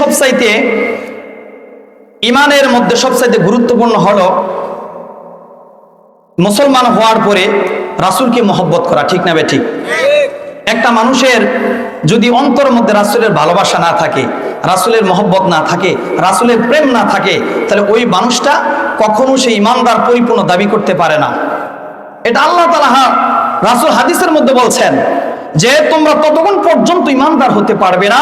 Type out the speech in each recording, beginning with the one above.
সবচাইতে ইমানের মধ্যে সবচাইতে গুরুত্বপূর্ণ হলো মুসলমান হওয়ার পরে রাসূলকে মহব্বত করা, ঠিক না ঠিক? একটা মানুষের যদি অন্তর মধ্যে রাসূলের ভালোবাসা না থাকে, রাসূলের মহব্বত না থাকে, রাসূলের প্রেম না থাকে, তাহলে ওই মানুষটা কখনো সেই ইমানদার, পরিপূর্ণ দাবি করতে পারে না। এটা আল্লাহ তালা রাসুল হাদিসের মধ্যে বলছেন যে তোমরা ততক্ষণ পর্যন্ত ইমানদার হতে পারবে না,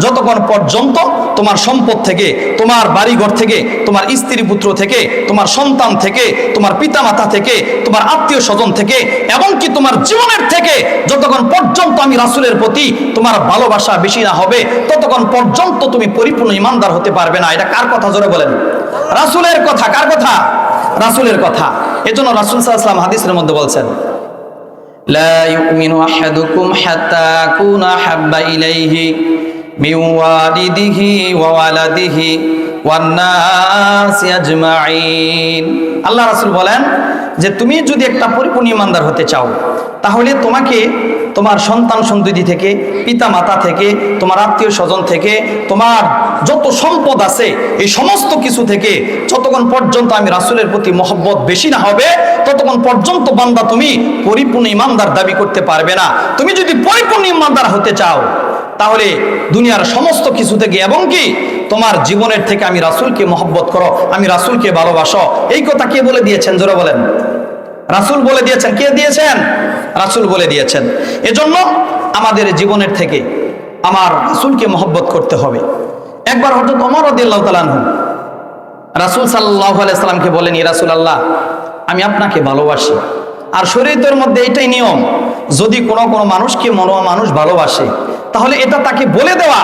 যতক্ষণ পর্যন্ত তোমার সম্পদ থেকে, তোমার বাড়িঘর থেকে, তোমার স্ত্রী পুত্র থেকে, তোমার সন্তান থেকে, তোমার পিতামাতা থেকে, তোমার আত্মীয় স্বজন থেকে, এমনকি তোমার জীবনের থেকে, যতক্ষণ পর্যন্ত আমি রাসূলের প্রতি তোমার ভালোবাসা বেশি না হবে, ততক্ষণ পর্যন্ত তুমি পরিপূর্ণ ইমানদার হতে পারবে না। এটা কার কথা? জোরে বলেন। রাসূলের কথা, কার কথা? রাসূলের কথা। এজন্য রাসূল আলাইহি হাদিসের মধ্যে বলছেন لا يؤمن أحدكم حتى أكون أحب إليه من والده وولده والناس أجمعين আল্লাহ রাসূল বলেন যে তুমি যদি একটা পরিপূর্ণ ইমানদার হতে চাও তাহলে তোমাকে তোমার সন্তান সন্ততি থেকে পিতা মাতা থেকে, তোমার আত্মীয় স্বজন থেকে, তোমার যত সম্পদ আছে, এই সমস্ত কিছু থেকে যতক্ষণ পর্যন্ত আমি রাসূলের প্রতি মহব্বত বেশি না হবে, ততক্ষণ পর্যন্ত বান্দা তুমি পরিপূর্ণ ইমানদার দাবি করতে পারবে না। তুমি যদি পরিপূর্ণ ইমানদার হতে চাও, তাহলে দুনিয়ার সমস্ত কিছু থেকে এবং কি, তোমার জীবনের থেকে আমি রাসূলকে মহব্বত করো, আমি রাসূলকে ভালোবাসো। এই কথা কে বলে দিয়েছেন? জোরে বলেন। রাসুল বলে দিয়েছেন। কে দিয়েছেন? রাসূল বলে দিয়েছেন। এজন্য আমাদের জীবনের থেকে আমার রাসূলকে মহব্বত করতে হবে। একবার হঠাৎ অমর রদিয়াল্লাহু তাআলা আনহু, রাসূল সাল্লাল্লাহু আলাইহি সাল্লামকে বলেন, ইয়া রাসূলুল্লাহ, আমি আপনাকে ভালোবাসি। আর শরীয়তের মধ্যে এটাই নিয়ম, যদি কোনো কোনো মানুষকে মনো মানুষ ভালোবাসে, তাহলে এটা তাকে বলে দেওয়া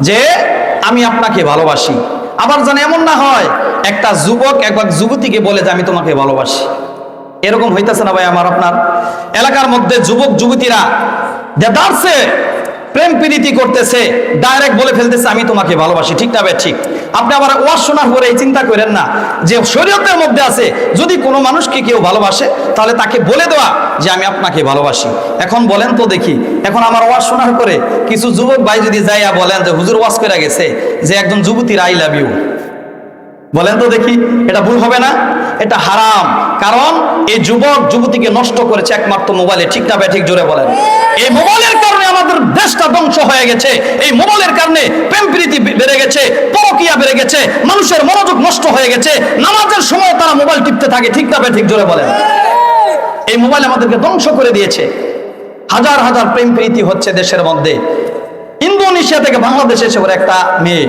যে, আমি আপনাকে ভালোবাসি। আবার যেন এমন না হয়, একটা যুবক একবার যুবতীকে বলে যে, আমি তোমাকে ভালোবাসি। এরকম হইতেছে না ভাই আমার, আপনার। এলাকার মধ্যে যুবক, যুবতীরা দেদারসে প্রেম প্রীতি করতেছে ডাইরেক্ট বলে ফেলতেছে, আমি তোমাকে ভালোবাসি। ঠিক না ভাই? ঠিক। আপনি আবার ওয়াজ শোনার পরে এই চিন্তা করেন না যে শরীয়তের মধ্যে আছে, যদি কোনো মানুষকে কেউ ভালোবাসে, তাহলে তাকে বলে দেওয়া যে, আমি আপনাকে ভালোবাসি। এখন বলেন তো দেখি, এখন আমার ওয়াজ শোনার পরে কিছু যুবক ভাই যদি যাইয়া বলেন যে, হুজুর ওয়াজ করে গেছে যে, একজন যুবতীর আই লাভ ইউ বলেন তো দেখি, এটা ভুল হবে না? এটা হারাম। কারণ এই যুবক যুবতীকে নষ্ট করেছে একমাত্র মোবাইলে। ঠিক না ঠিক জোরে বলেন। এই মোবাইলের কারণে আমাদের দেশটা ধ্বংস হয়ে গেছে। এই মোবাইলের কারণে প্রেম প্রীতি বেড়ে গেছে, পরকিয়া বেড়ে গেছে, মানুষের মনোযোগ নষ্ট হয়ে গেছে, নামাজের সময় তারা মোবাইল টিপতে থাকে। ঠিক না ঠিক জোরে বলেন। এই মোবাইল আমাদেরকে ধ্বংস করে দিয়েছে। হাজার হাজার প্রেম প্রীতি হচ্ছে দেশের মধ্যে। ইন্দোনেশিয়া থেকে বাংলাদেশে এসে একটা মেয়ে।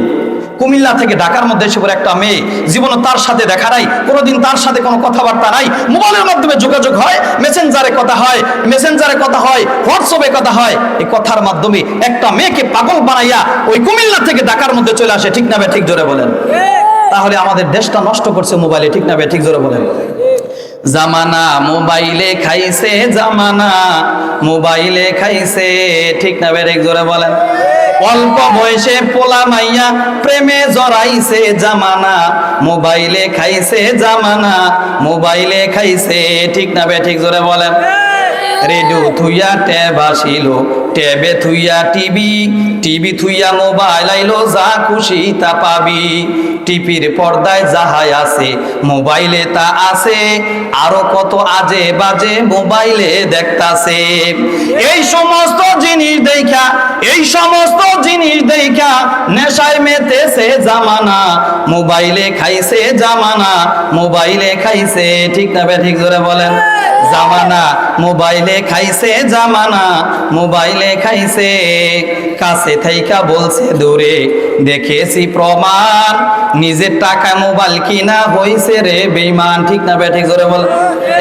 কুমিল্লা থেকে ঢাকার মধ্যে এসে পড়ে একটা মেয়ে। জীবনে তার সাথে দেখা নাই, কোনোদিন তার সাথে কোনো কথাবার্তা নাই। মোবাইলের মাধ্যমে যোগাযোগ হয় মেসেঞ্জারে কথা হয় মেসেঞ্জারে কথা হয় হোয়াটসঅ্যাপে কথা হয়। এই কথার মাধ্যমে একটা মেয়েকে পাগল বানাইয়া ওই কুমিল্লা থেকে ঢাকার মধ্যে চলে আসে, ঠিক না ঠিক জোরে বলেন। তাহলে আমাদের দেশটা নষ্ট করছে মোবাইলে, ঠিক না ঠিক জোরে বলেন। জামানা মোবাইলে খাইছে, জামানা মোবাইলে খাইছে, ঠিক না বেরেক জোরে বলেন। অল্প বয়সে পোলা মাইয়া প্রেমে জড়াইছে জামানা। মোবাইলে খাইছে জামানা মোবাইলে খাইছে। ঠিক না বে ঠিক জোরে বলেন। রেডিও থুইয়া ট্যাব আসিল। ট্যাবে থুইয়া টিভি টিভি থুইয়া মোবাইল আইলো, যা খুশি তা পাবি। টিভির পর্দায় যাহাই আছে, মোবাইলে তা আছে। আরও কত আজে বাজে মোবাইলে দেখতাছে। এই সমস্ত জিনিস দেখা এই সমস্ত জিনিস দেখা নেশায় মেতেছে জামানা। মোবাইলে খাইছে জামানা, মোবাইলে খাইছে, ঠিক না ঠিক জোরে বলেন? জামানা, মোবাইলে খাইছে জামানা, মোবাইলে খাইছে, কাছে থাইকা বলছে দূরে, দেখেছি প্রমাণ, নিজের টাকা মোবাইল কিনা হইছে রে বেইমান ঠিক না ঠিক জোরে বল।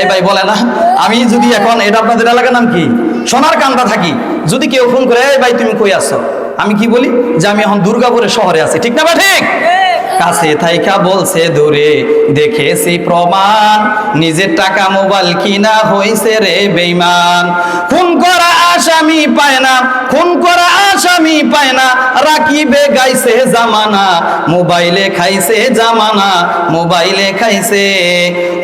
এই ভাই বলে না, আমি যদি এখন, এটা আপনাদের এলাকার নাম কি? সোনার কান্দা থাকি, যদি কেউ ফোন করে, এই ভাই, তুমি কই আসছো আমি কি বলি? যে আমি এখন দুর্গাপুরের শহরে আছি, ঠিক না ঠিক কাছে থাইকা বলছে দূরে, দেখেছি প্রমাণ। নিজের টাকা মোবাইল কিনা হইছে রে বেইমান। খুন করা আসামি পায় না, খুন করা আসামি পায় না। রাখিবে গাইছে জামানা, মোবাইলে খাইছে জামানা, মোবাইলে খাইছে।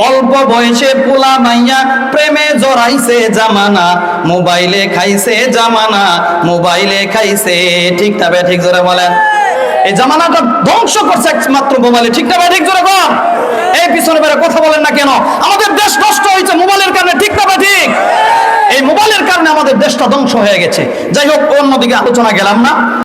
অল্প বয়সে পোলা মাইয়া প্রেমে জড়াইছে জামানা, মোবাইলে খাইছে জামানা, মোবাইলে খাইছে। ঠিক তবে ঠিক জোরে বলেন। এই জামানাটা ধ্বংস করছে একমাত্র মোবাইলে। ঠিক না ঠিক জোরে কর এই পিছনে বেড়ে কথা বলেন না কেন? আমাদের দেশ নষ্ট হয়েছে মোবাইলের কারণে, ঠিক না ঠিক। এই মোবাইলের কারণে আমাদের দেশটা ধ্বংস হয়ে গেছে। যাই হোক, অন্যদিকে আলোচনা গেলাম না।